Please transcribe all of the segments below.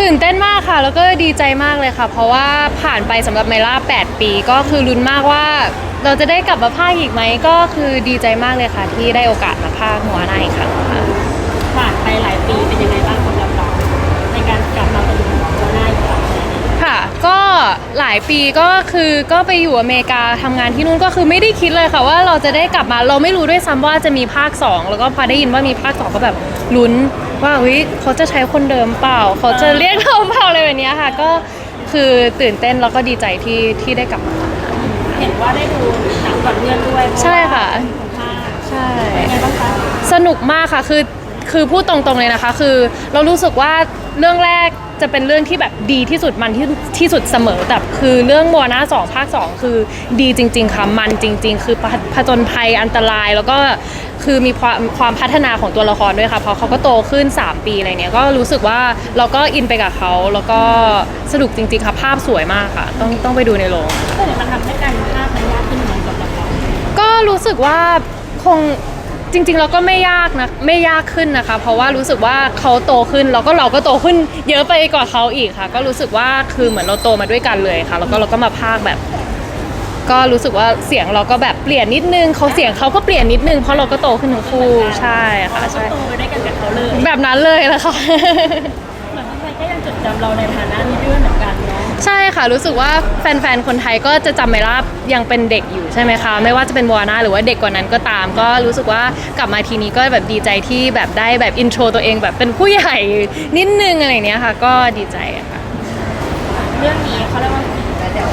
ตื่นเต้นมากค่ะ แล้วก็ดีใจมากเลยค่ะ เพราะว่าผ่านไปสำหรับไมล่า 8 ปี ก็คือลุ้นมากว่า เราจะได้กลับมาภาคอีกไหมก็คือดีใจมากเลยค่ะ ที่ได้โอกาสมาภาคหัวหน้าอีกครั้งค่ะผ่านไปหลายปีเป็นยังไงบ้างสำหรับเราในการกลับมาเป็นหัวหน้าอีกครั้งค่ะ ก็หลายปีก็คือก็ไปอยู่อเมริกาทำงานที่นู่นก็คือไม่ได้คิดเลยค่ะ ว่าเราจะได้กลับมาเราไม่รู้ด้วยซ้ำว่าจะมีภาค 2 แล้วก็พอได้ยินว่ามีภาค 2 ก็แบบลุ้น ว่าเฮ้ยเขาจะใช้คนเดิมเปล่า เขาจะเรียกเราเปล่าอะไรแบบเนี้ยค่ะ ก็คือตื่นเต้นแล้วก็ดีใจที่ที่ได้กลับมาเห็นว่าได้ดูหนังก่อนเพื่อนด้วยใช่ค่ะของภาคใช่เป็นไงบ้างคะสนุกมากค่ะคือคือพูดตรงๆเลยนะคะ คือเรารู้สึกว่าเรื่องแรกจะเป็นเรื่องที่แบบดีที่สุดมันที่ที่สุดเสมอแต่คือเรื่องมัวหน้าสองภาคสองคือดีจริง ๆค่ะมันจริง ๆ คือผผจญภัยอันตรายแล้วก็ คือมีความความพัฒนาของตัวละครด้วยค่ะเพราะเขาก็โตขึ้น 3 ปีอะไรเนี้ยก็รู้สึกว่าเราก็อินไปกับเขาแล้วก็สนุกจริงๆค่ะภาพสวยมากค่ะ ต้องต้องไปดูในโรงก็เลยมันทำให้การภาพมันยากขึ้นไหมสำหรับเราก็รู้สึกว่าคงจริงๆเราก็ไม่ยากนะไม่ยากขึ้นนะคะ เพราะว่ารู้สึกว่าเขาโตขึ้นแล้วก็เราก็โตขึ้นเยอะไปกว่าเขาอีกค่ะ ก็รู้สึกว่าคือเหมือนเราโตมาด้วยกันเลยค่ะ แล้วก็เราก็มาพากย์แบบ ก็รู้สึกว่าเสียงเราก็แบบเปลี่ยนนิดนึงเขาเสียงเขาก็เปลี่ยนนิดนึงเพราะเราก็โตขึ้นทั้งคู่ใช่ค่ะก็ใช่โตไปด้วยกันกับเขาเลยแบบนั้นเลยละค่ะเหมือนคนไทยก็ยังจดจำเราในฐานะนี้ด้วยเหมือนกันเนาะใช่ค่ะรู้สึกว่าแฟนๆคนไทยก็จะจำไมล่ายังเป็นเด็กอยู่ใช่ไหมคะไม่ว่าจะเป็นวานาหรือว่าเด็กกว่านั้นก็ตาม ก็รู้สึกว่ากลับมาทีนี้ก็แบบดีใจที่แบบได้แบบอินโทรตัวเองแบบเป็นผู้ใหญ่นิดนึงอะไรเนี้ยค่ะ ก็ดีใจอะค่ะเรื่องนี้เขาเรียกว่า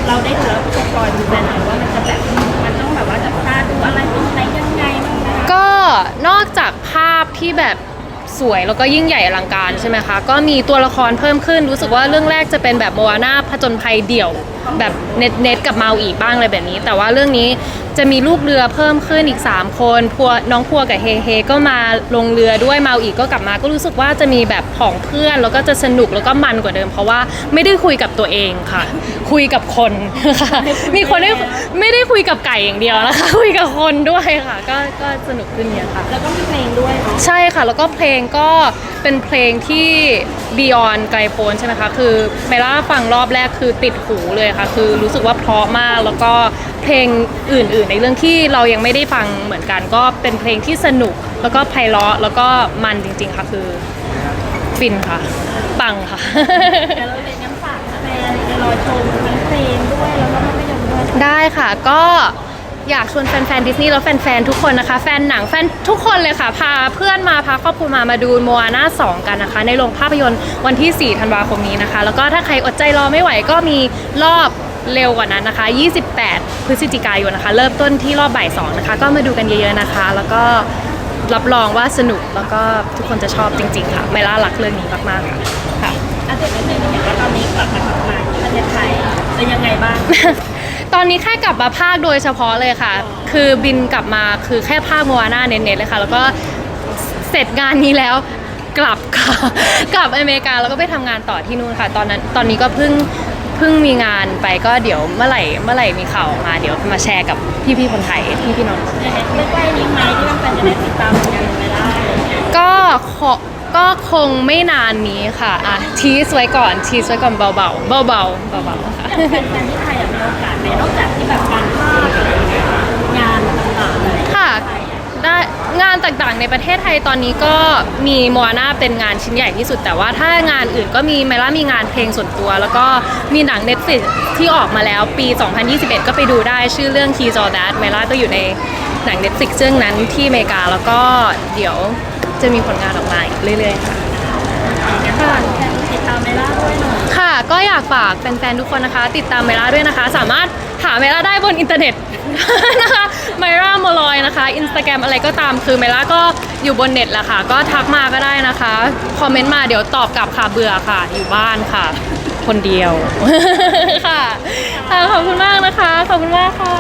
เราได้ดูแล้ว สปอยดูแฟนหน่อยว่ามันจะแบบมันต้องแบบว่าจับตาดูอะไรตรงไหนยังไงบ้างก็นอกจากภาพที่แบบสวยแล้วก็ยิ่งใหญ่อลังการใช่ไหมคะ ก็มีตัวละครเพิ่มขึ้นรู้สึกว่าเรื่องแรกจะเป็นแบบโมอาน่าผจญภัยเดี่ยว แบบเน็ตเน็ตกับมาอีกบ้างอะไรแบบนี้ แต่ว่าเรื่องนี้ จะมีลูกเรือเพิ่มขึ้นอีก 3 คนพัวน้องพัวกับเฮเฮก็มาลงเรือด้วยเมาอีกก็กลับมา ก็รู้สึกว่าจะมีแบบของเพื่อนแล้วก็จะสนุกแล้วก็มันกว่าเดิม เพราะว่าไม่ได้คุยกับตัวเองค่ะ คุยกับคนค่ะมีคนได้ไม่ได้คุยกับไก่อย่างเดียวนะคะคุยกับคนด้วยค่ะ ก็ก็สนุกขึ้นเยอะค่ะ แล้วก็มีเพลงด้วยเนาะใช่ค่ะ แล้วก็เพลงก็เป็นเพลงที่ Beyond ไกลโพ้นใช่ไหมคะ คือเมล่าฟังรอบแรกคือติดหูเลยค่ะ คือรู้สึกว่าเพราะมากแล้วก็ เพลงอื่น ๆ ในเรื่องที่เรายังไม่ได้ฟังเหมือนกัน ก็เป็นเพลงที่สนุกแล้วก็ไพเราะแล้วก็มันจริง ๆ ค่ะคือฟินค่ะ ปังค่ะ แต่เราเลยงั้นฝากแฟนจะรอชมทั้งเพลงด้วยแล้วก็ภาพยนตร์ด้วย ได้ค่ะก็อยากชวนแฟนๆดิสนีย์แล้วแฟนๆทุกคนนะคะ แฟนหนังแฟนทุกคนเลยค่ะ พาเพื่อนมาพาครอบครัวมามาดูโมอาน่า2 กันนะคะ ในโรงภาพยนตร์วันที่ 4 ธันวาคมนี้นะคะ แล้วก็ถ้าใครอดใจรอไม่ไหวก็มีรอบ เร็วกว่านั้นนะคะ 28 พฤศจิกายนนะคะ เริ่มต้นที่รอบบ่าย2นะคะ ก็มาดูกันเยอะๆนะคะ แล้วก็รับรองว่าสนุกแล้วก็ทุกคนจะชอบจริงๆค่ะไมล่ารักเรื่องนี้มากๆค่ะค่ะอาเด็กนิดนึงเห็นว่าตอนนี้กลับมาทำงานที่ประเทศไทยจะยังไงบ้าง ตอนนี้แค่กลับมาภาคโดยเฉพาะเลยค่ะ คือบินกลับมาคือแค่ภาคมัวหน้าเน้นๆเลยค่ะ แล้วก็เสร็จงานนี้แล้วกลับค่ะ กลับอเมริกาแล้วก็ไปทำงานต่อที่นู่นค่ะ ตอนนั้นตอนนี้ก็เพิ่ง เพิ่งมีงานไปก็เดี๋ยวเมื่อไหร่เมื่อไหร่มีข่าวออกมาเดี๋ยวมาแชร์กับพี่ๆคนไทยพี่ๆน้องใกล้ๆนี้ไหมที่แฟนๆจะได้ติดตามผลงานของเมล่าอะไรอย่างเงี้ยก็ขอก็คงไม่นานนี้ค่ะอะทีสไว้ก่อนทีสไว้ก่อนเบาๆเบาๆเบาๆค่ะอย่างแฟนๆที่ไทยอะมีโอกาสไหมนอกจากที่แบบการภาคานต่างๆ ในประเทศไทยตอนนี้ก็มีโมอาน่าเป็นงานชิ้นใหญ่ที่สุด แต่ว่าถ้างานอื่นก็มีไมล่ามีงานเพลงส่วนตัว แล้วก็มีหนัง Netflix ที่ออกมาแล้วปี 2021 ก็ไปดูได้ชื่อเรื่อง Key j o r d a t ไมล่าก็อยู่ในหนัง Netflix เรื่องนั้นที่อเมริกาแล้วก็เดี๋ยวจะมีผลงานออกมาอีกเรื่อยๆค่ะแฟนติดตามเมล่าด้วยหน่อยค่ะ ก็อยากฝากแฟนๆ ทุกคนนะคะ ติดตามไมล่าด้วยนะคะ สามารถหาไมล่าได้บนอินเทอร์เน็ตนะคะ ไมร่าโมลอยนะคะอินสตาแกรมอะไรก็ตามคือไมร่าก็อยู่บนเน็ตแหละค่ะ ก็ทักมาก็ได้นะคะ คอมเมนต์มาเดี๋ยวตอบกลับค่ะเบื่อค่ะ อยู่บ้านค่ะ คนเดียว ค่ะ ขอบคุณมากนะคะ ขอบคุณมากค่ะ